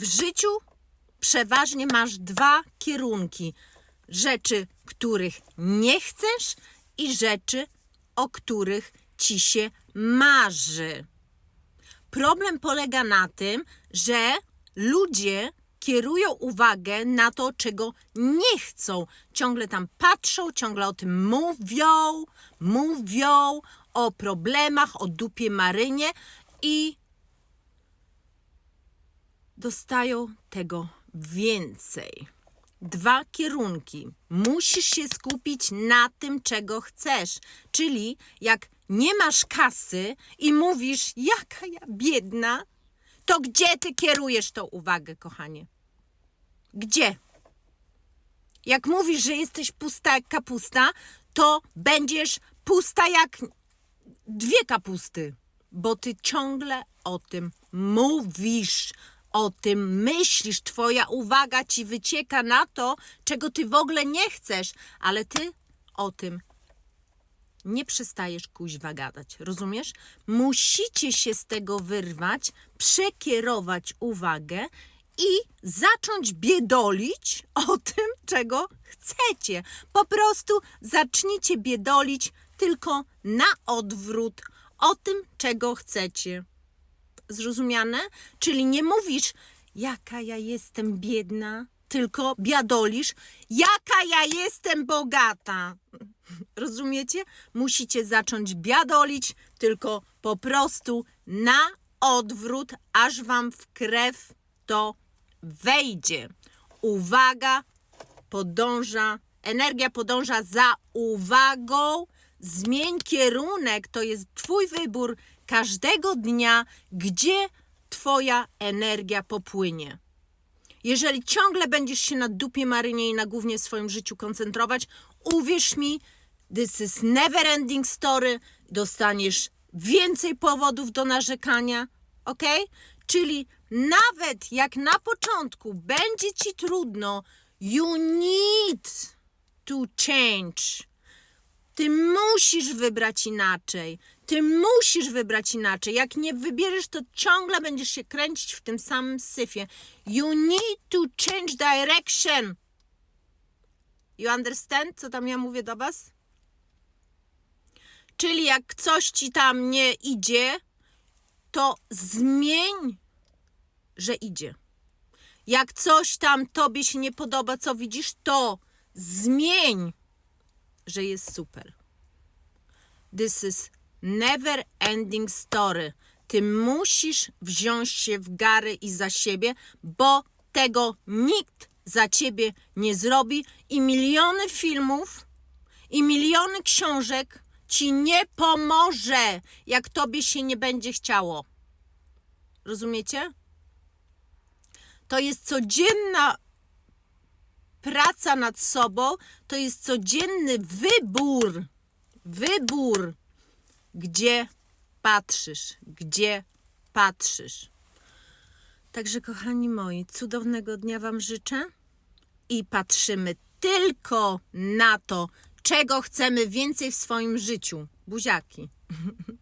W życiu przeważnie masz dwa kierunki: rzeczy, których nie chcesz, i rzeczy, o których ci się marzy. Problem polega na tym, że ludzie kierują uwagę na to, czego nie chcą. Ciągle tam patrzą, ciągle o tym mówią, mówią o problemach, o dupie Marynie i dostają tego więcej. Dwa kierunki. Musisz się skupić na tym, czego chcesz. Czyli jak nie masz kasy i mówisz, jaka ja biedna, to gdzie ty kierujesz tą uwagę, kochanie? Gdzie? Jak mówisz, że jesteś pusta jak kapusta, to będziesz pusta jak dwie kapusty, bo ty ciągle o tym mówisz, o tym myślisz. Twoja uwaga ci wycieka na to, czego ty w ogóle nie chcesz, ale ty o tym nie przestajesz kuźwa gadać, rozumiesz? Musicie się z tego wyrwać, przekierować uwagę i zacząć biedolić o tym, czego chcecie. Po prostu zacznijcie biedolić tylko na odwrót o tym, czego chcecie. Zrozumiane? Czyli nie mówisz, jaka ja jestem biedna, tylko biadolisz, jaka ja jestem bogata. Rozumiecie? Musicie zacząć biadolić, tylko po prostu na odwrót, aż wam w krew to wejdzie. Uwaga podąża, energia podąża za uwagą. Zmień kierunek, to jest Twój wybór każdego dnia, gdzie Twoja energia popłynie. Jeżeli ciągle będziesz się na dupie Marynie i na głównie swoim życiu koncentrować, uwierz mi, this is never ending story, dostaniesz więcej powodów do narzekania, ok? Czyli nawet jak na początku będzie ci trudno, you need to change. Ty musisz wybrać inaczej. Ty musisz wybrać inaczej. Jak nie wybierzesz, to ciągle będziesz się kręcić w tym samym syfie. You need to change direction. You understand, co tam ja mówię do was? Czyli jak coś ci tam nie idzie, to zmień, że idzie. Jak coś tam tobie się nie podoba, co widzisz, to zmień, że jest super. This is never ending story. Ty musisz wziąć się w gary i za siebie, bo tego nikt za ciebie nie zrobi i miliony filmów i miliony książek ci nie pomoże, jak tobie się nie będzie chciało. Rozumiecie? To jest codzienna praca nad sobą, to jest codzienny wybór. Wybór, gdzie patrzysz, gdzie patrzysz. Także, kochani moi, cudownego dnia Wam życzę i patrzymy tylko na to, czego chcemy więcej w swoim życiu. Buziaki.